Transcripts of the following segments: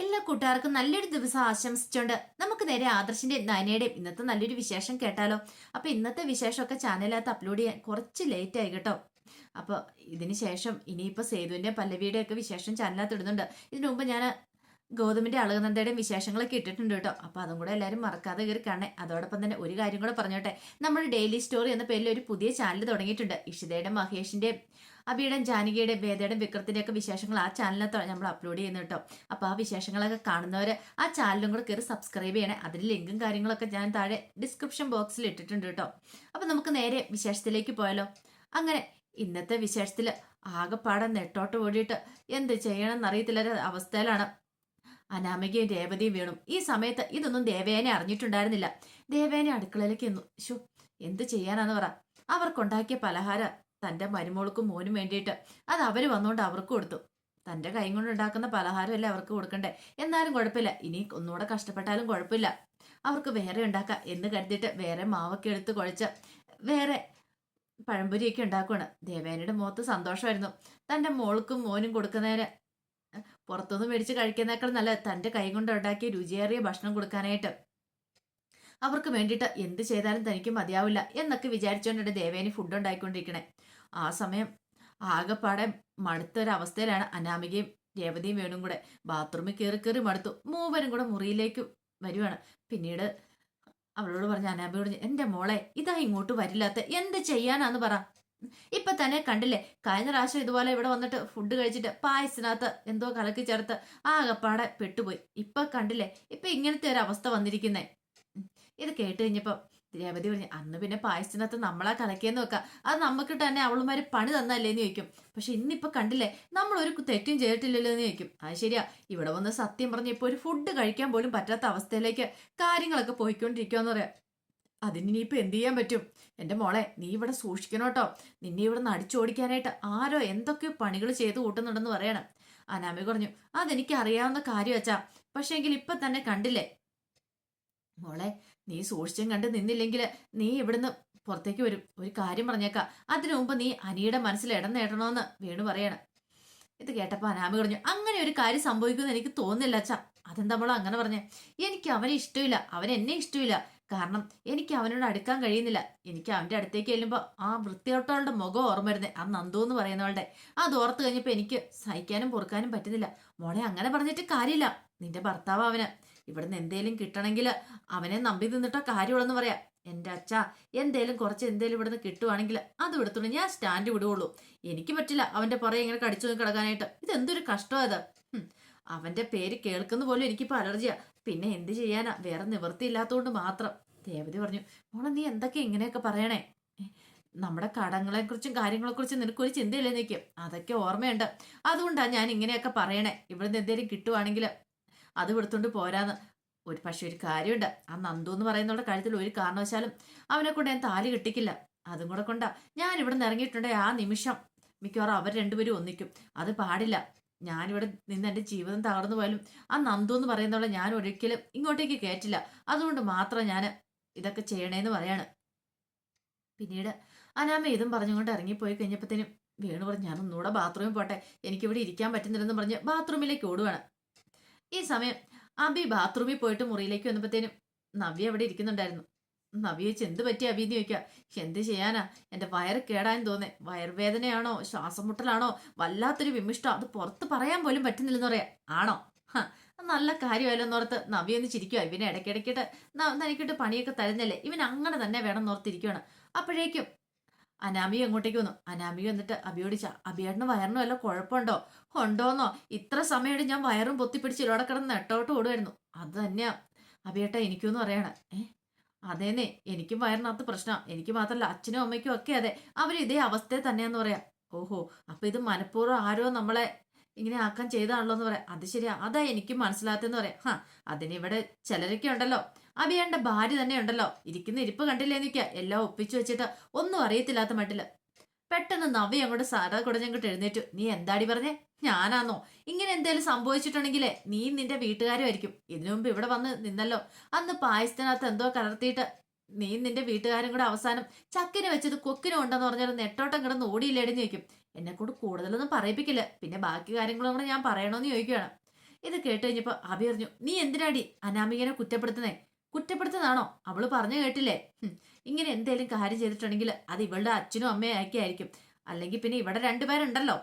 എല്ലാ കൂട്ടുകാർക്കും നല്ലൊരു ദിവസം ആശംസിച്ചുകൊണ്ട് നമുക്ക് നേരെ ആദർശിന്റെ നയനയുടെയും ഇന്നത്തെ നല്ലൊരു വിശേഷം കേട്ടാലോ? അപ്പൊ ഇന്നത്തെ വിശേഷമൊക്കെ ചാനലിനകത്ത് അപ്ലോഡ് ചെയ്യാൻ കുറച്ച് ലേറ്റ് ആയി കേട്ടോ. അപ്പൊ ഇതിന് ശേഷം സേതുവിന്റെ പല്ലവിയുടെ ഒക്കെ വിശേഷം ചാനലിനകത്ത് ഇടുന്നുണ്ട്. ഇതിനു മുമ്പ് ഞാൻ ഗൗതമിന്റെ അളകനന്ദയുടെയും വിശേഷങ്ങളൊക്കെ ഇട്ടിട്ടുണ്ട് കേട്ടോ. അപ്പൊ അതും കൂടെ എല്ലാവരും മറക്കാതെ കയറി കാണേ അതോടൊപ്പം തന്നെ ഒരു കാര്യം കൂടെ പറഞ്ഞോട്ടെ. നമ്മൾ ഡെയിലി സ്റ്റോറി എന്ന പേരിൽ ഒരു പുതിയ ചാനൽ തുടങ്ങിയിട്ടുണ്ട്. ഇഷിതയുടെ മഹേഷിന്റെ അബിയുടെ ജാനകിയുടെ വേദയുടെ വിക്രത്തിന്റെ ഒക്കെ വിശേഷങ്ങൾ ആ ചാനലിനകത്ത് നമ്മൾ അപ്ലോഡ് ചെയ്യുന്നു കേട്ടോ. അപ്പൊ ആ വിശേഷങ്ങളൊക്കെ കാണുന്നവര് ആ ചാനലും കൂടെ കയറി സബ്സ്ക്രൈബ് ചെയ്യണേ. അതിന് ലിങ്കും കാര്യങ്ങളൊക്കെ ഞാൻ താഴെ ഡിസ്ക്രിപ്ഷൻ ബോക്സിൽ ഇട്ടിട്ടുണ്ട് കേട്ടോ. അപ്പൊ നമുക്ക് നേരെ വിശേഷത്തിലേക്ക് പോയാലോ? അങ്ങനെ ഇന്നത്തെ വിശേഷത്തിൽ ആകെപ്പാടെ നെട്ടോട്ട് ഓടിയിട്ട് എന്ത് ചെയ്യണമെന്ന് അറിയത്തില്ല അവസ്ഥയിലാണ് അനാമികയും രേവതിയും വീണു. ഈ സമയത്ത് ഇതൊന്നും ദേവേനെ അറിഞ്ഞിട്ടുണ്ടായിരുന്നില്ല. ദേവേനെ അടുക്കളയിലേക്ക് എന്നു ഷോ എന്ത് ചെയ്യാനാന്ന് പറ. അവർക്കുണ്ടാക്കിയ പലഹാരം തന്റെ മരുമോൾക്കും മോനും വേണ്ടിയിട്ട് അത് അവർ വന്നുകൊണ്ട് അവർക്ക് കൊടുത്തു. തന്റെ കൈ കൊണ്ട് ഉണ്ടാക്കുന്ന പലഹാരമല്ലേ അവർക്ക് കൊടുക്കണ്ടേ? എന്നാലും കുഴപ്പമില്ല. ഇനി ഒന്നുകൂടെ കഷ്ടപ്പെട്ടാലും കുഴപ്പമില്ല. അവർക്ക് വേറെ ഉണ്ടാക്കാം എന്ന് കരുതിയിട്ട് വേറെ മാവൊക്കെ എടുത്ത് കുഴച്ച് വേറെ പഴംപൊരിയൊക്കെ ഉണ്ടാക്കുകയാണ് ദേവേനയുടെ മുഖത്ത് സന്തോഷമായിരുന്നു. തന്റെ മോൾക്കും മോനും കൊടുക്കുന്നതിന് പുറത്തുനിന്ന് മേടിച്ച് കഴിക്കുന്നേക്കാൾ നല്ല തന്റെ കൈ കൊണ്ട് ഉണ്ടാക്കിയ രുചിയേറിയ ഭക്ഷണം കൊടുക്കാനായിട്ട്. അവർക്ക് വേണ്ടിയിട്ട് എന്ത് ചെയ്താലും തനിക്ക് മതിയാവില്ല എന്നൊക്കെ വിചാരിച്ചുകൊണ്ടാണ് ദേവേനി ഫുഡ് ഉണ്ടായിക്കൊണ്ടിരിക്കണേ ആ സമയം ആകെപ്പാടെ മടുത്തൊരവസ്ഥയിലാണ് അനാമികയും രേവതിയും വേണും കൂടെ. ബാത്റൂമിൽ കയറി കയറി മടുത്തു. മൂവരും കൂടെ മുറിയിലേക്ക് വരുവാണ്. പിന്നീട് അവളോട് പറഞ്ഞ അനാമിയോട് എന്റെ മോളെ ഇതാ ഇങ്ങോട്ട് വരില്ലാത്ത എന്ത് ചെയ്യാനാന്ന് പറ. ഇപ്പൊ തന്നെ കണ്ടില്ലേ? കഴിഞ്ഞ പ്രാവശ്യം ഇതുപോലെ ഇവിടെ വന്നിട്ട് ഫുഡ് കഴിച്ചിട്ട് പായസിനകത്ത് എന്തോ കലക്കി ചേർത്ത് ആകപ്പാടെ പെട്ടുപോയി. ഇപ്പൊ കണ്ടില്ലേ? ഇപ്പൊ ഇങ്ങനത്തെ ഒരു അവസ്ഥ വന്നിരിക്കുന്നേ. ഇത് കേട്ട് കഴിഞ്ഞപ്പോ രേവതി പറഞ്ഞു അന്ന് പിന്നെ പായസത്തിനകത്ത് നമ്മളാ കലക്കിയെന്ന് വെക്കാം. അത് നമുക്ക് തന്നെ അവളുമാര് പണി തന്നല്ലേന്ന് ചോദിക്കും. പക്ഷെ ഇന്നിപ്പൊ കണ്ടില്ലേ? നമ്മൾ ഒരു തെറ്റും ചെയ്തിട്ടില്ലല്ലോ എന്ന് ചോദിക്കും. അത് ശരിയാ. ഇവിടെ വന്ന് സത്യം പറഞ്ഞ ഇപ്പൊ ഒരു ഫുഡ് കഴിക്കാൻ പോലും പറ്റാത്ത അവസ്ഥയിലേക്ക് കാര്യങ്ങളൊക്കെ പോയിക്കൊണ്ടിരിക്കുക എന്ന് പറയാം. അതിനിപ്പോ എന്ത് ചെയ്യാൻ പറ്റും? എന്റെ മോളെ നീ ഇവിടെ സൂക്ഷിക്കണം കേട്ടോ. നിന്നെ ഇവിടെ നിന്ന് അടിച്ചോടിക്കാനായിട്ട് ആരോ എന്തൊക്കെ പണികൾ ചെയ്തു കൂട്ടുന്നുണ്ടെന്ന് പറയണം. അനാമി പറഞ്ഞു അതെനിക്ക് അറിയാവുന്ന കാര്യം വെച്ചാ പക്ഷെങ്കിൽ ഇപ്പൊ തന്നെ കണ്ടില്ലേ? മോളെ നീ സൂക്ഷിച്ചും കണ്ട് നിന്നില്ലെങ്കിൽ നീ ഇവിടുന്ന് പുറത്തേക്ക് വരും. ഒരു കാര്യം പറഞ്ഞേക്കാം. അതിനു മുമ്പ് നീ അനിയുടെ മനസ്സിൽ ഇടം നേടണമെന്ന് വേണു പറയണം. ഇത് കേട്ടപ്പോ അനാമി പറഞ്ഞു അങ്ങനെ ഒരു കാര്യം സംഭവിക്കുമെന്ന് എനിക്ക് തോന്നുന്നില്ല അച്ഛാ. അതെന്താ മോളെ അങ്ങനെ പറഞ്ഞേ? എനിക്ക് അവനെ ഇഷ്ടമില്ല. അവൻ എന്നെ ഇഷ്ടമില്ല. കാരണം എനിക്ക് അവനോട് അടുക്കാൻ കഴിയുന്നില്ല. എനിക്ക് അവന്റെ അടുത്തേക്ക് ചെല്ലുമ്പോൾ ആ വൃത്തിയോട്ടവളുടെ മുഖം ഓർമ്മ വരുന്നത് ആ നന്ദു എന്ന് പറയുന്നവളുടെ. അത് ഓർത്ത് കഴിഞ്ഞപ്പോൾ എനിക്ക് സഹിക്കാനും പൊറുക്കാനും പറ്റുന്നില്ല. മോളെ അങ്ങനെ പറഞ്ഞിട്ട് കാര്യമില്ല. നിന്റെ ഭർത്താവ് അവന്. ഇവിടുന്ന് എന്തേലും കിട്ടണമെങ്കിൽ അവനെ നമ്പി നിന്നിട്ടോ കാര്യമുള്ളെന്ന് പറയാം. എന്റെ അച്ഛ എന്തേലും കുറച്ച് എന്തേലും ഇവിടുന്ന് കിട്ടുവാണെങ്കിൽ അത് എടുത്തോണ്ട് ഞാൻ സ്റ്റാൻഡ് വിടുകയുള്ളൂ എനിക്ക് പറ്റില്ല അവന്റെ പുറകെ ഇങ്ങനെ കടിച്ചു കിടക്കാനായിട്ട്. ഇതെന്തൊരു കഷ്ടമാണ് അവന്റെ പേര് കേൾക്കുന്ന പോലും എനിക്കിപ്പോ അലർജിയാ. പിന്നെ എന്ത് ചെയ്യാനാ? വേറെ നിവൃത്തിയില്ലാത്തതുകൊണ്ട് മാത്രം. ദേവതി പറഞ്ഞു മോളെ നീ എന്തൊക്കെ ഇങ്ങനെയൊക്കെ പറയണേ? നമ്മുടെ കടങ്ങളെ കുറിച്ചും കാര്യങ്ങളെ കുറിച്ചും നിനക്കൊരു ചിന്തയില്ലേ നിൽക്കും അതൊക്കെ ഓർമ്മയുണ്ട്. അതുകൊണ്ടാണ് ഞാൻ ഇങ്ങനെയൊക്കെ പറയണേ. ഇവിടുന്ന് എന്തെങ്കിലും കിട്ടുവാണെങ്കിൽ അത് വിടുത്തോണ്ട് പോരാന്ന്. ഒരു പക്ഷെ ഒരു കാര്യമുണ്ട്. ആ നന്ദു എന്ന് പറയുന്നവരുടെ കാര്യത്തിൽ ഒരു കാരണവശാലും അവനെ കൊണ്ട് ഞാൻ താലി കിട്ടിക്കില്ല. അതും കൂടെ കൊണ്ടാ ഞാൻ ഇവിടെ നിന്ന് ഇറങ്ങിയിട്ടുണ്ടെ ആ നിമിഷം. മിക്കവാറും അവർ രണ്ടുപേരും ഒന്നിക്കും. അത് പാടില്ല. ഞാനിവിടെ നിന്ന് എന്റെ ജീവിതം തകർന്നു പോയാലും ആ നന്ദു എന്ന് പറയുന്നവളെ ഞാൻ ഒരിക്കലും ഇങ്ങോട്ടേക്ക് കയറ്റില്ല. അതുകൊണ്ട് മാത്രം ഞാൻ ഇതൊക്കെ ചെയ്യണേന്ന് പറയാണ്. പിന്നീട് അനാമ ഇതും പറഞ്ഞുകൊണ്ട് ഇറങ്ങിപ്പോയി കഴിഞ്ഞപ്പോഴത്തേനും വേണു പറഞ്ഞു ഞാൻ ഒന്നുകൂടെ ബാത്റൂമിൽ പോട്ടെ. എനിക്കിവിടെ ഇരിക്കാൻ പറ്റുന്നില്ലെന്ന് പറഞ്ഞ് ബാത്റൂമിലേക്ക് ഓടുവാണ്. ഈ സമയം അബി ബാത്റൂമിൽ പോയിട്ട് മുറിയിലേക്ക് വന്നപ്പോഴത്തേനും നവ്യ അവിടെ ഇരിക്കുന്നുണ്ടായിരുന്നു. നവ്യ വെച്ച് എന്ത് പറ്റി അബിന്ന് ചോദിക്കുക എന്ത് ചെയ്യാനാ? എന്റെ വയറ് കേടാൻ തോന്നേ വയർവേദനയാണോ ശ്വാസം മുട്ടലാണോ വല്ലാത്തൊരു വിമിഷ്ടം. അത് പുറത്ത് പറയാൻ പോലും പറ്റുന്നില്ലെന്ന് പറയാ. ആണോ? നല്ല കാര്യമല്ലോ എന്നോർത്ത് നവി ഒന്ന് ചിരിക്കുക ഇവനെ ഇടയ്ക്കിടയ്ക്കിട്ട് തനിക്കിട്ട് പണിയൊക്കെ തരുന്നല്ലേ? ഇവൻ അങ്ങനെ തന്നെ വേണം എന്നോർത്തിരിക്കുകയാണ് അപ്പോഴേക്കും അനാമിക അങ്ങോട്ടേക്ക് വന്നു. അനാമിക എന്നിട്ട് അബിയോടിച്ച അബിയേട്ടന് വയറിന് വല്ല കുഴപ്പമുണ്ടോ? ഉണ്ടോന്നോ? ഇത്ര സമയമായിട്ട് ഞാൻ വയറും പൊത്തിപ്പിടിച്ച് ഇവിടെ കിടന്ന് നെട്ടോട്ട് ഓടുമായിരുന്നു അത് തന്നെയാ. അബിയേട്ട എനിക്കൊന്നും അറിയണം ഏ? അതേന്നെ എനിക്കും വയറിനകത്ത് പ്രശ്നം. എനിക്ക് മാത്രമല്ല അച്ഛനും അമ്മയ്ക്കും ഒക്കെ അതെ. അവർ ഇതേ അവസ്ഥ തന്നെയാന്ന് പറയാം. ഓഹോ അപ്പൊ ഇത് മനഃപൂർവം ആരോ നമ്മളെ ഇങ്ങനെ ആക്കാൻ ചെയ്താണല്ലോ എന്ന് പറയാം. അത് ശരിയാ. അതാ എനിക്കും മനസ്സിലാത്തെന്ന് പറയാം. ഹാ അതിനിവിടെ ചിലരൊക്കെ ഉണ്ടല്ലോ. അഭിയാന്റെ ഭാര്യ തന്നെ ഉണ്ടല്ലോ. ഇരിക്കുന്ന ഇരിപ്പ് കണ്ടില്ലേ നിൽക്കുക എല്ലാം ഒപ്പിച്ചു വെച്ചിട്ട് ഒന്നും അറിയത്തില്ലാത്ത മട്ടിൽ. പെട്ടെന്ന് നവി അങ്ങോട്ട് സാറാ കുടഞ്ഞങ്ങോട്ട് എഴുന്നേറ്റു. നീ എന്താടി പറഞ്ഞേ? ഞാനാന്നോ? ഇങ്ങനെ എന്തേലും സംഭവിച്ചിട്ടുണ്ടെങ്കിലേ നീ നിന്റെ വീട്ടുകാരുമായിരിക്കും. ഇതിനു മുമ്പ് ഇവിടെ വന്ന് നിന്നല്ലോ. അന്ന് പായസത്തിനകത്ത് എന്തോ കലർത്തിയിട്ട് നീ നിന്റെ വീട്ടുകാരും കൂടെ അവസാനം ചക്കിന് വെച്ചത് കൊക്കിനും ഉണ്ടെന്ന് പറഞ്ഞാൽ നെട്ടോട്ടം കിടന്ന് ഓടിയില്ലേടെന്ന് ചോദിക്കും. എന്നെ കൊണ്ട് കൂടുതലൊന്നും പറയിപ്പിക്കില്ല. പിന്നെ ബാക്കി കാര്യങ്ങളും കൂടെ ഞാൻ പറയണോന്ന് ചോദിക്കുകയാണ് ഇത് കേട്ട് കഴിഞ്ഞപ്പോ അഭി പറഞ്ഞു നീ എന്തിനാടി അനാമികനെ കുറ്റപ്പെടുത്തുന്നേ? കുറ്റപ്പെടുത്തുന്നതാണോ? അവൾ പറഞ്ഞു കേട്ടില്ലേ? ഇങ്ങനെ എന്തേലും കാര്യം ചെയ്തിട്ടുണ്ടെങ്കിൽ അത് ഇവളുടെ അച്ഛനും അമ്മയും ആക്കിയായിരിക്കും. അല്ലെങ്കിൽ പിന്നെ ഇവിടെ രണ്ടുപേരുണ്ടല്ലോ.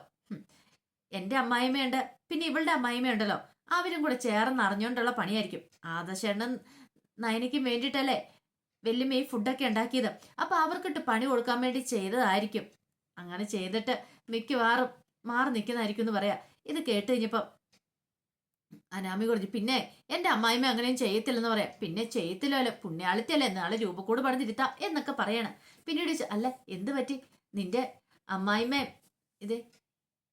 എന്റെ അമ്മായിമ്മയുണ്ട് പിന്നെ ഇവളുടെ അമ്മായിമ്മയുണ്ടല്ലോ അവരും കൂടെ ചേർന്ന് അറിഞ്ഞുകൊണ്ടുള്ള പണിയായിരിക്കും. ആദർശേണ്ണൻ നയനയ്ക്കും വേണ്ടിയിട്ടല്ലേ വെല്ലുമേ ഫുഡൊക്കെ ഉണ്ടാക്കിയത്. അപ്പൊ അവർക്കിട്ട് പണി കൊടുക്കാൻ വേണ്ടി ചെയ്തതായിരിക്കും. അങ്ങനെ ചെയ്തിട്ട് മിക്കവാറും മാറി നിൽക്കുന്നതായിരിക്കും എന്ന് പറയാ. ഇത് കേട്ട് കഴിഞ്ഞപ്പം അനാമി കുറഞ്ഞു പിന്നെ എന്റെ അമ്മായിമ്മ അങ്ങനെയും ചെയ്യത്തില്ലെന്ന് പറയാം. പിന്നെ ചെയ്യത്തില്ലല്ലോ പുണ്യാളിത്തല്ലേ നാളെ രൂപക്കൂട് പണിതിരുത്താം എന്നൊക്കെ പറയാണ്. പിന്നീട് അല്ല എന്ത് പറ്റി? നിന്റെ അമ്മായിമ്മ ഇത്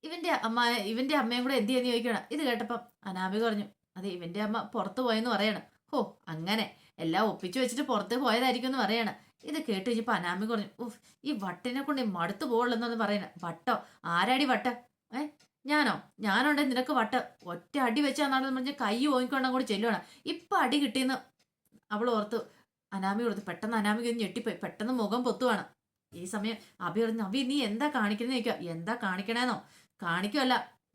ഇവന്റെ അമ്മ ഇവന്റെ അമ്മയും കൂടെ എന്ത് ചോദിക്കണം ഇത് കേട്ടപ്പം അനാമി പറഞ്ഞു അതെ ഇവന്റെ അമ്മ പുറത്തു പോയെന്ന് പറയണം. ഓ അങ്ങനെ. എല്ലാം ഒപ്പിച്ചു വെച്ചിട്ട് പുറത്ത് പോയതായിരിക്കും എന്ന് പറയണം. ഇത് കേട്ട് കഴിഞ്ഞപ്പോൾ അനാമി പറഞ്ഞു ഉഫ് ഈ വട്ടിനെ കൊണ്ട് മടുത്തു പോവുള്ളെന്നു പറയണ. വട്ടോ? ആരാടി വട്ട? ഏ? ഞാനോ? ഞാനുണ്ടെ നിനക്ക് വട്ട? ഒറ്റ അടി വെച്ചാന്നാണെന്ന് പറഞ്ഞ് കൈ ഓങ്ങിക്കൊണ്ടാ കൂടി ചെല്ലുവാണ്. ഇപ്പൊ അടി കിട്ടിയെന്ന് അവൾ ഓർത്തു അനാമി കൊടുത്തു പെട്ടെന്ന് അനാമിക ഒന്ന് ഞെട്ടിപ്പോയി. പെട്ടെന്ന് മുഖം പൊത്തുവാണ്. ഈ സമയം അഭി പറഞ്ഞു അഭി നീ എന്താ കാണിക്കുന്നത് ചോദിക്കുക എന്താ കാണിക്കണേന്നോ? കാണിക്കുമല്ല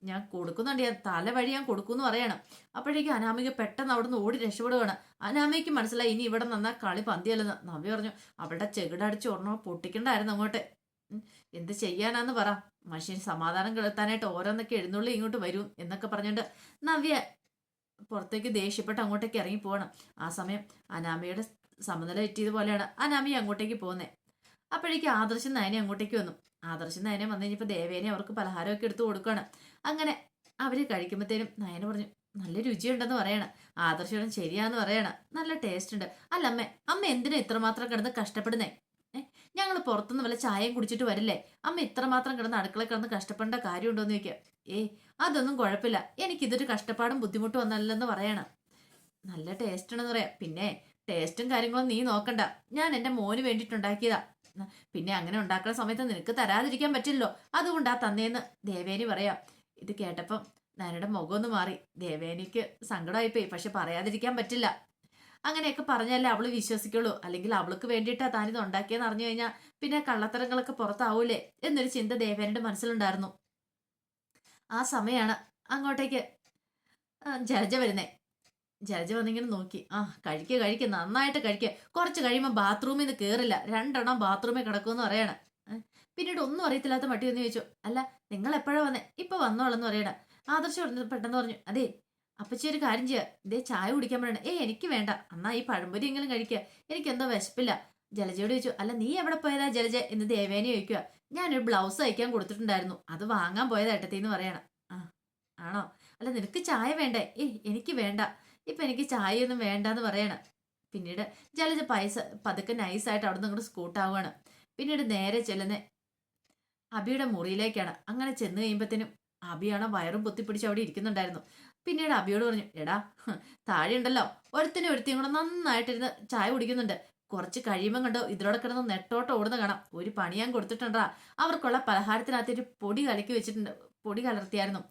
ഞാൻ കൊടുക്കുന്നുണ്ട്. ഞാൻ തല വഴി ഞാൻ കൊടുക്കുമെന്ന് പറയണം. അപ്പോഴേക്കും അനാമിക പെട്ടെന്ന് അവിടുന്ന് ഓടി രക്ഷപ്പെടുകയാണ് അനാമിക്ക് മനസ്സിലായി ഇനി ഇവിടെ നിന്നാ കളി പന്തിയല്ലെന്ന്. നവ്യ പറഞ്ഞു അവളുടെ ചെകിടടിച്ച് ഒരെണ്ണം പൊട്ടിക്കണ്ടായിരുന്നു അങ്ങോട്ട്. എന്ത് ചെയ്യാനാന്ന് പറ. മനുഷ്യൻ സമാധാനം കിടത്താനായിട്ട് ഓരോന്നൊക്കെ എഴുന്നള്ളി ഇങ്ങോട്ട് വരും എന്നൊക്കെ പറഞ്ഞുകൊണ്ട് നവ്യ പുറത്തേക്ക് ദേഷ്യപ്പെട്ട് അങ്ങോട്ടേക്ക് ഇറങ്ങി പോകണം ആ സമയം അനാമിയുടെ സമനില തെറ്റിയത് പോലെയാണ് അനാമി അങ്ങോട്ടേക്ക് പോകുന്നത് അപ്പോഴേക്ക് ആദർശം നയനെ അങ്ങോട്ടേക്ക് വന്നു. ആദർശം നയനെ വന്നു കഴിഞ്ഞപ്പോൾ ദേവേനെ അവർക്ക് പലഹാരമൊക്കെ എടുത്തു കൊടുക്കുകയാണ് അങ്ങനെ അവർ കഴിക്കുമ്പോഴത്തേനും നയന പറഞ്ഞു നല്ല രുചിയുണ്ടെന്ന് പറയണം. ആദർശം ശരിയാന്ന് പറയണം. നല്ല ടേസ്റ്റ് ഉണ്ട്. അല്ല അമ്മ അമ്മ എന്തിനാ ഇത്രമാത്രം കിടന്ന് കഷ്ടപ്പെടുന്നേ? ഞങ്ങൾ പുറത്തുനിന്ന് വല്ല ചായയും കുടിച്ചിട്ട് വരില്ലേ? അമ്മ ഇത്രമാത്രം കിടന്ന് അടുക്കള കിടന്ന് കഷ്ടപ്പെടേണ്ട കാര്യമുണ്ടോ എന്ന് ചോദിക്കാം. ഏ അതൊന്നും കുഴപ്പമില്ല. എനിക്കിതൊരു കഷ്ടപ്പാടും ബുദ്ധിമുട്ടും ഒന്നല്ലെന്ന് പറയണം. നല്ല ടേസ്റ്റ് ഉണ്ടെന്ന് പറയാം. പിന്നെ ടേസ്റ്റും കാര്യങ്ങളും നീ നോക്കണ്ട. ഞാൻ എന്റെ മോന് വേണ്ടിയിട്ടുണ്ടാക്കിയതാ. പിന്നെ അങ്ങനെ ഉണ്ടാക്കുന്ന സമയത്ത് നിനക്ക് തരാതിരിക്കാൻ പറ്റില്ലല്ലോ. ആ തന്നേന്ന് ദേവേനി പറയാം ഇത് കേട്ടപ്പം നാനയുടെ മുഖമൊന്നു മാറി. ദേവേനിക്ക് സങ്കടമായിപ്പോയി പക്ഷെ പറയാതിരിക്കാൻ പറ്റില്ല. അങ്ങനെയൊക്കെ പറഞ്ഞാലേ അവൾ വിശ്വസിക്കുള്ളൂ. അല്ലെങ്കിൽ അവൾക്ക് വേണ്ടിയിട്ടാ താനിത് ഉണ്ടാക്കിയെന്ന് അറിഞ്ഞു കഴിഞ്ഞാൽ പിന്നെ കള്ളത്തരങ്ങളൊക്കെ പുറത്താവൂലേ എന്നൊരു ചിന്ത ദേവേനയുടെ മനസ്സിലുണ്ടായിരുന്നു. ആ സമയമാണ് അങ്ങോട്ടേക്ക് ജലജ വരുന്നേ. ജലജ വന്നിങ്ങനെ നോക്കി. ആ കഴിക്കുക കഴിക്കുക നന്നായിട്ട് കഴിക്കുക കുറച്ച് കഴിയുമ്പോൾ ബാത്റൂമിൽ നിന്ന് കയറില്ല രണ്ടെണ്ണം ബാത്റൂമിൽ കിടക്കുമെന്ന് പറയണ. പിന്നീട് ഒന്നും അറിയത്തില്ലാത്ത മട്ടി എന്ന് ചോദിച്ചു അല്ല നിങ്ങൾ എപ്പോഴാ വന്നേ? ഇപ്പൊ വന്നോളെന്ന് പറയണ. ആദർശം പെട്ടെന്ന് പറഞ്ഞു അതെ അപ്പച്ചി ഒരു കാര്യം ചെയ്യുക ഇതേ ചായ കുടിക്കാൻ പറയണേ. ഏ എനിക്ക് വേണ്ട. അന്നാ ഈ പഴംപൊരി എങ്കിലും കഴിക്കുക എനിക്കെന്തോ വിശപ്പില്ല. ജലജയോട് ചോദിച്ചു അല്ല നീ എവിടെ പോയതാ ജലജ? എന്ന് ദേവേനെ ചോദിക്കുക ഞാനൊരു ബ്ലൗസ് അയക്കാൻ കൊടുത്തിട്ടുണ്ടായിരുന്നു. അത് വാങ്ങാൻ പോയതാ ഏട്ടത്തിന്ന് പറയണം. ആ ആണോ? അല്ല നിനക്ക് ചായ വേണ്ടേ? ഏ എനിക്ക് വേണ്ട. ഇപ്പൊ എനിക്ക് ചായയൊന്നും വേണ്ടെന്ന് പറയണം. പിന്നീട് ജലജ പൈസ പതുക്കെ നൈസായിട്ട് അവിടെ നിന്ന് ഇങ്ങോട്ട് സ്കൂട്ടാവുകയാണ് പിന്നീട് നേരെ ചെല്ലുന്ന അബിയുടെ മുറിയിലേക്കാണ്. അങ്ങനെ ചെന്ന് കഴിയുമ്പോഴത്തേനും അബിയാണ് വയറും പൊത്തിപ്പിടിച്ച് അവിടെ ഇരിക്കുന്നുണ്ടായിരുന്നു. പിന്നീട് അബിയോട് പറഞ്ഞു എടാ താഴെ ഉണ്ടല്ലോ ഒരുത്തിനും ഒരുത്തിയും കൂടെ നന്നായിട്ടിരുന്ന് ചായ കുടിക്കുന്നുണ്ട്. കുറച്ച് കഴിയുമ്പോൾ കണ്ടോ ഇതിലൂടെ കിടന്ന് നെട്ടോട്ട് ഓടുന്ന കാണാം. ഒരു പണി ഞാൻ കൊടുത്തിട്ടുണ്ടാ. അവർക്കുള്ള പലഹാരത്തിനകത്തൊരു പൊടി കലക്കി വെച്ചിട്ടുണ്ട്. പൊടി കലർത്തിയായിരുന്നു.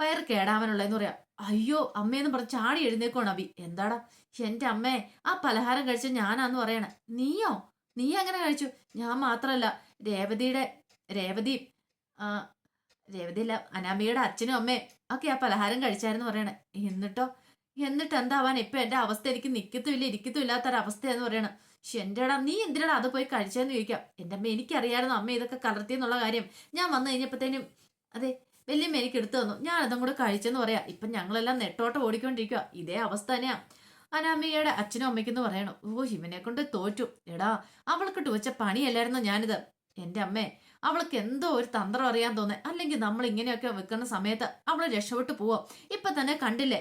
പയർ കേടാവാനുള്ളതെന്ന് പറയാം. അയ്യോ അമ്മയെന്ന് പറഞ്ഞ് ചാടി എഴുന്നേക്കോണം അബി എന്താടാ? എന്റെ അമ്മേ ആ പലഹാരം കഴിച്ച ഞാനാന്ന് പറയണ. നീയോ? നീ അങ്ങനെ കഴിച്ചു? ഞാൻ മാത്രല്ല രേവതിയുടെ രേവതി ആ രേവതിയില്ല അനാമികയുടെ അച്ഛനും അമ്മയും ഒക്കെ ആ പലഹാരം കഴിച്ചായിരുന്നു പറയണ. എന്നിട്ടോ? എന്നിട്ട് എന്താവാൻ? ഇപ്പൊ എന്റെ അവസ്ഥ എനിക്ക് നിക്കത്തുമില്ല ഇരിക്കത്തും ഇല്ലാത്തൊരവസ്ഥയെന്ന് പറയണം. പക്ഷെ എന്റെടാ നീ എന്തിനാടാ അത് പോയി കഴിച്ചതെന്ന് ചോദിക്കാം. എന്റെ അമ്മ എനിക്കറിയായിരുന്നു അമ്മ ഇതൊക്കെ കലർത്തിയെന്നുള്ള കാര്യം. ഞാൻ വന്നു കഴിഞ്ഞപ്പോഴത്തേനും അതെ വല്യമ്മ എനിക്ക് എടുത്തു തന്നു. ഞാൻ അതും കൂടെ കഴിച്ചെന്ന് പറയാം ഇപ്പൊ ഞങ്ങളെല്ലാം നെട്ടോട്ടം ഓടിക്കൊണ്ടിരിക്കുക ഇതേ അവസ്ഥ തന്നെയാ. അനാമികയുടെ അച്ഛനും അമ്മയ്ക്കെന്ന് പറയണം ഓ ഇവനെ കൊണ്ട് തോറ്റു. എടാ അവൾക്ക് വെച്ച പണിയല്ലായിരുന്നു ഞാനിത്? എന്റെ അമ്മേ അവൾക്ക് എന്തോ ഒരു തന്ത്രം അറിയാൻ തോന്നേ. അല്ലെങ്കിൽ നമ്മൾ ഇങ്ങനെയൊക്കെ വെക്കുന്ന സമയത്ത് അവൾ രക്ഷപ്പെട്ടു പോവോ? ഇപ്പൊ തന്നെ കണ്ടില്ലേ?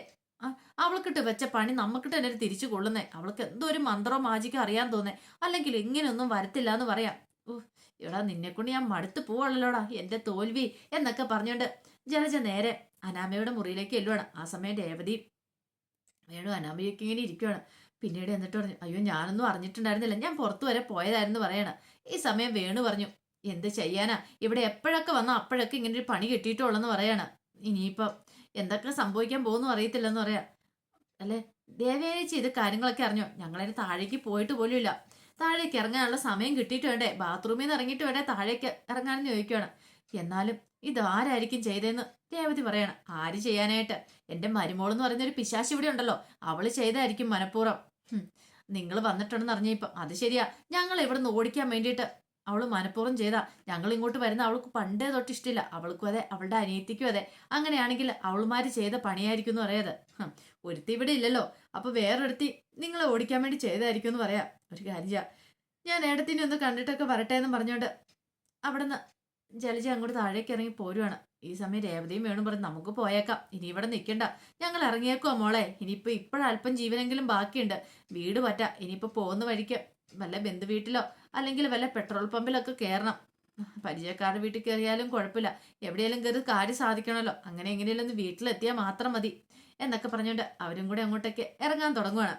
അവൾക്കിട്ട് വെച്ച പണി നമുക്കിട്ട് തന്നെ തിരിച്ചു കൊള്ളുന്നേ. അവൾക്ക് എന്തോ ഒരു മന്ത്രോ മാജിക്കോ അറിയാൻ തോന്നേ. അല്ലെങ്കിൽ ഇങ്ങനെയൊന്നും വരത്തില്ല എന്ന് പറയാം എടാ നിന്നെക്കൊണ്ട് ഞാൻ മടുത്ത് പോവുള്ളല്ലോടാ എന്റെ തോൽവി എന്നൊക്കെ പറഞ്ഞുകൊണ്ട് ജലജ നേരെ അനാമയുടെ മുറിയിലേക്ക് എല്ലുവാണ് ആ സമയം രേവതി വേണു അനാമയൊക്കെ ഇങ്ങനെ ഇരിക്കുവാണ്. പിന്നീട് എന്നിട്ട് പറഞ്ഞു അയ്യോ ഞാനൊന്നും അറിഞ്ഞിട്ടുണ്ടായിരുന്നില്ല. ഞാൻ പുറത്തു വരെ പോയതായിരുന്നു പറയണ. ഈ സമയം വേണു പറഞ്ഞു എന്ത് ചെയ്യാനാ? ഇവിടെ എപ്പോഴൊക്കെ വന്നോ അപ്പോഴൊക്കെ ഇങ്ങനെ ഒരു പണി കിട്ടിയിട്ടുള്ളെന്ന് പറയാണ്. ഇനിയിപ്പം എന്തൊക്കെ സംഭവിക്കാൻ പോകുന്നു അറിയത്തില്ലെന്ന് പറയാ. അല്ലേ? ദേവേനേച്ചി ഇത് കാര്യങ്ങളൊക്കെ അറിഞ്ഞോ? ഞങ്ങളതിന് താഴേക്ക് പോയിട്ട് പോലും ഇല്ല താഴേക്ക് ഇറങ്ങാനുള്ള സമയം കിട്ടിയിട്ട് വേണ്ടേ? ബാത്റൂമിൽ നിന്ന് ഇറങ്ങിയിട്ട് വേണ്ടേ? താഴേക്ക് ഇറങ്ങാനെന്ന് ചോദിക്കുകയാണ് എന്നാലും ഇത് ആരായിരിക്കും ചെയ്തതെന്ന് രേവതി പറയണം. ആര് ചെയ്യാനായിട്ട്? എന്റെ പറയുന്ന ഒരു പിശാശി ഇവിടെ ഉണ്ടല്ലോ. അവൾ ചെയ്തായിരിക്കും മനഃപൂർവം. നിങ്ങൾ വന്നിട്ടുണ്ടെന്ന് അറിഞ്ഞപ്പോ അത് ശരിയാ. ഞങ്ങൾ ഇവിടെ നിന്ന് ഓടിക്കാൻ വേണ്ടിയിട്ട് അവൾ മനഃപൂർവം ചെയ്താ. ഞങ്ങൾ ഇങ്ങോട്ട് വരുന്ന അവൾക്ക് പണ്ടേ തൊട്ട് ഇഷ്ടമില്ല അവൾക്കും അതെ അവളുടെ അനിയത്തിക്കും അതെ. അങ്ങനെയാണെങ്കിൽ അവളുമാര് ചെയ്ത പണിയായിരിക്കും എന്ന് പറയാത് ഒരുത്തി ഇവിടെ ഇല്ലല്ലോ. അപ്പൊ വേറൊരുത്തി നിങ്ങളെ ഓടിക്കാൻ വേണ്ടി ചെയ്തായിരിക്കും എന്ന് പറയാം. ഒരു കാര്യം. ഞാൻ ഏടത്തിനെ ഒന്ന് കണ്ടിട്ടൊക്കെ വരട്ടെ എന്ന് പറഞ്ഞോണ്ട് അവിടുന്ന് ജലജ അങ്ങോട്ട് താഴേക്ക് ഇറങ്ങി പോരുവാണ്. ഈ സമയം രേവതിയും വേണം പറഞ്ഞ് നമുക്ക് പോയേക്കാം. ഇനി ഇവിടെ നിൽക്കണ്ട. ഞങ്ങൾ ഇറങ്ങിയേക്കോ മോളെ. ഇനിയിപ്പോൾ ഇപ്പോഴല്പം ജീവനെങ്കിലും ബാക്കിയുണ്ട്. വീട് പറ്റ ഇനിയിപ്പോൾ പോകുന്ന വഴിക്ക് വല്ല ബന്ധു വീട്ടിലോ അല്ലെങ്കിൽ വല്ല പെട്രോൾ പമ്പിലൊക്കെ കയറണം. പരിചയക്കാരുടെ വീട്ടിൽ കയറിയാലും കുഴപ്പമില്ല. എവിടെയെങ്കിലും കയറി കാര്യം സാധിക്കണമല്ലോ. അങ്ങനെ എങ്ങനെയെങ്കിലും ഒന്ന് വീട്ടിലെത്തിയാൽ മാത്രം മതി എന്നൊക്കെ പറഞ്ഞുകൊണ്ട് അവരും കൂടെ അങ്ങോട്ടേക്ക് ഇറങ്ങാൻ തുടങ്ങുവാണ്.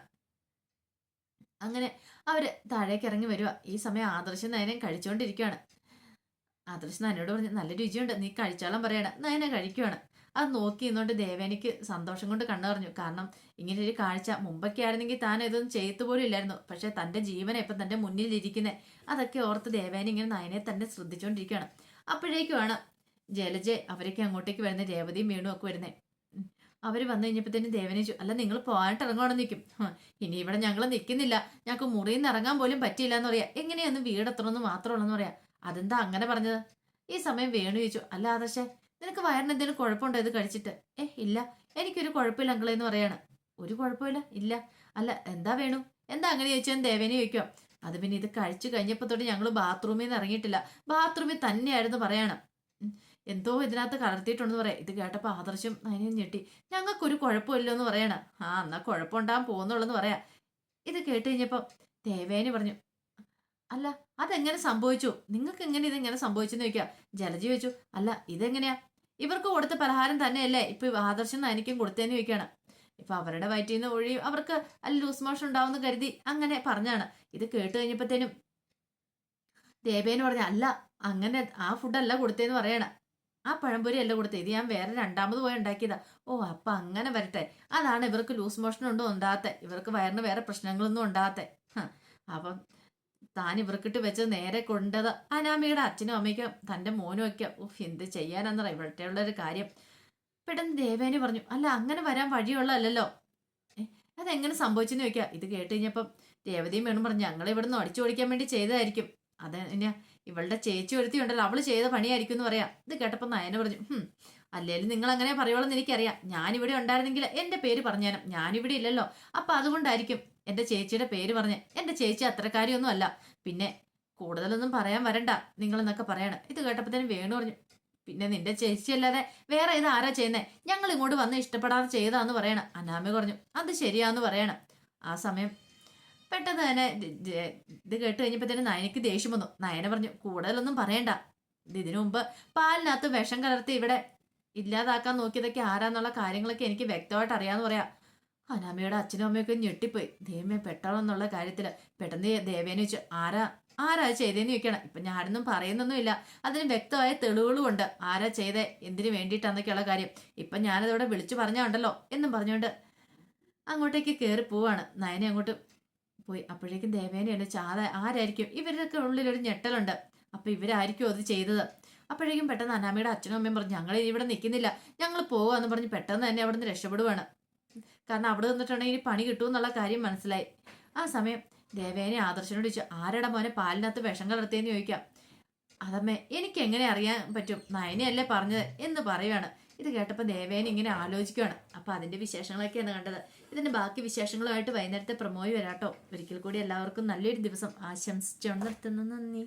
അങ്ങനെ അവർ താഴേക്ക് ഇറങ്ങി വരിക ഈ സമയം ആദർശം നയനം കഴിച്ചുകൊണ്ടിരിക്കുകയാണ് ആദർശ് നയനോട് പറഞ്ഞു നല്ല രുചിയുണ്ട്. നീ കഴിച്ചാലും പറയണം. നയന കഴിക്കുവാണ്. അത് നോക്കി നിന്നുകൊണ്ട് ദേവേനിക്ക് സന്തോഷം കൊണ്ട് കണ്ണറിഞ്ഞു കാരണം ഇങ്ങനെ ഒരു കാഴ്ച മുമ്പൊക്കെ ആയിരുന്നെങ്കിൽ താൻ ഇതൊന്നും ചെയ്തു പോലും ഇല്ലായിരുന്നു. പക്ഷെ തന്റെ ജീവനെ ഇപ്പം തന്റെ മുന്നിൽ ഇരിക്കുന്നത് അതൊക്കെ ഓർത്ത് ദേവേനി ഇങ്ങനെ നയനെ തന്നെ ശ്രദ്ധിച്ചുകൊണ്ടിരിക്കുകയാണ് അപ്പോഴേക്കുമാണ് ജലജെ അവരൊക്കെ അങ്ങോട്ടേക്ക് വരുന്നത് രേവതിയും വീണും ഒക്കെ വരുന്നത് അവർ വന്നു ദേവനെ ചോ അല്ല നിങ്ങൾ പോകാനായിട്ട് ഇറങ്ങുവാണെന്ന് നിൽക്കും ഇനി ഇവിടെ ഞങ്ങൾ നിൽക്കുന്നില്ല. ഞങ്ങൾക്ക് മുറിയിൽ നിന്ന് ഇറങ്ങാൻ പോലും പറ്റിയില്ല എന്ന് പറയാം. എങ്ങനെയൊന്ന് വീടെത്തണമെന്ന് മാത്രമുള്ളെന്ന് പറയാം. അതെന്താ അങ്ങനെ പറഞ്ഞത്? ഈ സമയം വേണു ചോദിച്ചു. അല്ല ആദർശേ നിനക്ക് വയറിന് എന്തെങ്കിലും കുഴപ്പമുണ്ടോ ഇത് കഴിച്ചിട്ട്? ഏ ഇല്ല. എനിക്കൊരു കുഴപ്പമില്ല അങ്കിളെ എന്ന് പറയാണ്. ഒരു കുഴപ്പമില്ല. ഇല്ല. അല്ല എന്താ വേണു? എന്താ അങ്ങനെ ചോദിച്ചാൽ ദേവേനെ ചോദിക്കാം അത് പിന്നെ ഇത് കഴിച്ചു കഴിഞ്ഞപ്പോൾ തൊട്ട് ഞങ്ങൾ ബാത്റൂമിൽ നിന്ന് ഇറങ്ങിയിട്ടില്ല. ബാത്റൂമിൽ തന്നെയായിരുന്നു പറയാണ്. എന്തോ ഇതിനകത്ത് കലർത്തിയിട്ടുണ്ടെന്ന് പറയാം. ഇത് കേട്ടപ്പോൾ ആദർശം അതിനെ ഞെട്ടി. ഞങ്ങൾക്കൊരു കുഴപ്പമില്ലോ എന്ന് പറയണം. ആ എന്നാ കുഴപ്പമുണ്ടാകാൻ പോകുന്നുള്ളെന്ന് പറയാം. ഇത് കേട്ട് കഴിഞ്ഞപ്പോൾ ദേവേനി പറഞ്ഞു. അല്ല അതെങ്ങനെ സംഭവിച്ചു? നിങ്ങൾക്ക് എങ്ങനെ ഇതെങ്ങനെ സംഭവിച്ചെന്ന് ചോദിക്കുക ജലജി ചോദിച്ചു. അല്ല ഇതെങ്ങനെയാ? ഇവർക്ക് കൊടുത്ത പലഹാരം തന്നെയല്ലേ? ഇപ്പൊ ആദർശം എനിക്കും കൊടുത്തേന്ന് വെക്കാണ് ഇപ്പൊ അവരുടെ വയറ്റിൽ നിന്ന് ഒഴി അവർക്ക് അല്ല ലൂസ് മോഷൻ ഉണ്ടാവുമെന്ന് കരുതി അങ്ങനെ പറഞ്ഞാണ്. ഇത് കേട്ട് കഴിഞ്ഞപ്പോഴത്തേനും ദേവേന് പറഞ്ഞ അല്ല അങ്ങനെ ആ ഫുഡല്ല കൊടുത്തേന്ന് പറയണ. ആ പഴംപൊരി അല്ല കൊടുത്തേ. ഇത് ഞാൻ വേറെ രണ്ടാമത് പോയി ഉണ്ടാക്കിയതാ. ഓ അപ്പൊ അങ്ങനെ വരട്ടെ. അതാണ് ഇവർക്ക് ലൂസ് മോഷൻ ഒന്നും ഇവർക്ക് വയറിന് വേറെ പ്രശ്നങ്ങളൊന്നും ഉണ്ടാകത്തെ അപ്പം താൻ ഇവർക്കിട്ട് വെച്ച് നേരെ കൊണ്ടത്. അനാമിയുടെ അച്ഛനും അമ്മയ്ക്കും തന്റെ മോനും ഒക്കെ ഉഫ് എന്ത് ചെയ്യാനെന്നറ ഉള്ള ഒരു കാര്യം. പെട്ടെന്ന് ദേവേനി പറഞ്ഞു അല്ല അങ്ങനെ വരാൻ വഴിയുള്ളതല്ലോ അതെങ്ങനെ സംഭവിച്ചെന്ന് ചോദിക്കുക ഇത് കേട്ട് കഴിഞ്ഞപ്പം രേവതിയും വേണം പറഞ്ഞു ഞങ്ങൾ ഇവിടുന്ന് അടിച്ചു ഓടിക്കാൻ വേണ്ടി ചെയ്തതായിരിക്കും. അത് ഇവളുടെ ചേച്ചി ഒരുത്തി ഉണ്ടല്ലോ അവൾ ചെയ്ത പണിയായിരിക്കും എന്ന് പറയാം. ഇത് കേട്ടപ്പോൾ നയന പറഞ്ഞു അല്ലേലും നിങ്ങൾ അങ്ങനെ പറയുവോളെന്ന് എനിക്കറിയാം. ഞാനിവിടെ ഉണ്ടായിരുന്നെങ്കിൽ എന്റെ പേര് പറഞ്ഞാനും ഞാനിവിടെ ഇല്ലല്ലോ. അപ്പൊ അതുകൊണ്ടായിരിക്കും. എന്റെ ചേച്ചിയുടെ പേര് പറഞ്ഞ് എന്റെ ചേച്ചി അത്രക്കാരിയൊന്നും അല്ല. പിന്നെ കൂടുതലൊന്നും പറയാൻ വരണ്ട. നിങ്ങളെന്നൊക്കെ പറയണം. ഇത് കേട്ടപ്പോഴത്തേനും വേണു പറഞ്ഞു. പിന്നെ നിന്റെ ചേച്ചി അല്ലാതെ വേറെ ഇത് ആരാ ചെയ്യുന്നേ? ഞങ്ങൾ ഇങ്ങോട്ട് വന്ന് ഇഷ്ടപ്പെടാതെ ചെയ്താന്ന് പറയണം. അനാമി പറഞ്ഞു. അത് ശരിയാന്ന് പറയണം. ആ സമയം പെട്ടെന്ന് തന്നെ ഇത് കേട്ട് കഴിഞ്ഞപ്പോഴത്തേനും നയനക്ക് ദേഷ്യം വന്നു. നയന പറഞ്ഞു കൂടുതലൊന്നും പറയണ്ട. ഇത് ഇതിനു മുമ്പ് പാലിനകത്ത് വിഷം കലർത്തി ഇവിടെ ഇല്ലാതാക്കാൻ നോക്കിയതൊക്കെ ആരാന്നുള്ള കാര്യങ്ങളൊക്കെ എനിക്ക് വ്യക്തമായിട്ട് അറിയാന്ന് പറയാം. അനാമയുടെ അച്ഛനും അമ്മയൊക്കെ ഞെട്ടിപ്പോയി. ദൈവമേ പെട്ടാളെന്നുള്ള കാര്യത്തിൽ പെട്ടെന്ന് ദേവേനെ വെച്ച് ആരാ ആരാ ചെയ്തേന്ന് ചോദിക്കണം. ഇപ്പൊ ഞാനൊന്നും പറയുന്നൊന്നുമില്ല. അതിന് വ്യക്തമായ തെളിവുകളും ഉണ്ട് ആരാ ചെയ്തേ എന്തിനു വേണ്ടിയിട്ടാന്നൊക്കെയുള്ള കാര്യം. ഇപ്പൊ ഞാനതോടെ വിളിച്ചു പറഞ്ഞുണ്ടല്ലോ എന്നും പറഞ്ഞുകൊണ്ട് അങ്ങോട്ടേക്ക് കയറി പോവാണ്. നയനെ അങ്ങോട്ട് പോയി. അപ്പോഴേക്കും ദേവേനയാണ് ചാത ആരായിരിക്കും? ഇവരുടെയൊക്കെ ഉള്ളിലൊരു ഞെട്ടലുണ്ട്. അപ്പൊ ഇവരായിരിക്കും അത് ചെയ്തത്. അപ്പോഴേക്കും പെട്ടെന്ന് അനാമയുടെ അച്ഛനും അമ്മയും പറഞ്ഞു ഞങ്ങൾ ഇവിടെ നിൽക്കുന്നില്ല ഞങ്ങൾ പോവാന്ന് പറഞ്ഞ് പെട്ടെന്ന് തന്നെ അവിടെ നിന്ന് രക്ഷപ്പെടുവാണ്. കാരണം അവിടെ നിന്നിട്ടുണ്ടെങ്കിൽ ഇനി പണി കിട്ടുമെന്നുള്ള കാര്യം മനസ്സിലായി. ആ സമയം ദേവേനെ ആദർശനോട് ചോദിച്ചു ആരുടെ മോനെ പാലിനകത്ത് വിഷം കലർത്തിയെന്ന് ചോദിക്കാം? അതമ്മേ എനിക്ക് എങ്ങനെ അറിയാൻ പറ്റും? നയനയല്ലേ പറഞ്ഞത്? എന്ന് പറയുകയാണ് ഇത് കേട്ടപ്പോൾ ദേവേന ഇങ്ങനെ ആലോചിക്കുകയാണ് അപ്പോൾ അതിന്റെ വിശേഷങ്ങളൊക്കെയാണ് കണ്ടത്. ഇതിന്റെ ബാക്കി വിശേഷങ്ങളുമായിട്ട് വൈകുന്നേരത്തെ പ്രമോയി വരാട്ടോ. ഒരിക്കൽ കൂടി എല്ലാവർക്കും നല്ലൊരു ദിവസം ആശംസിച്ചുകൊണ്ട് നിർത്തുന്നു. നന്ദി.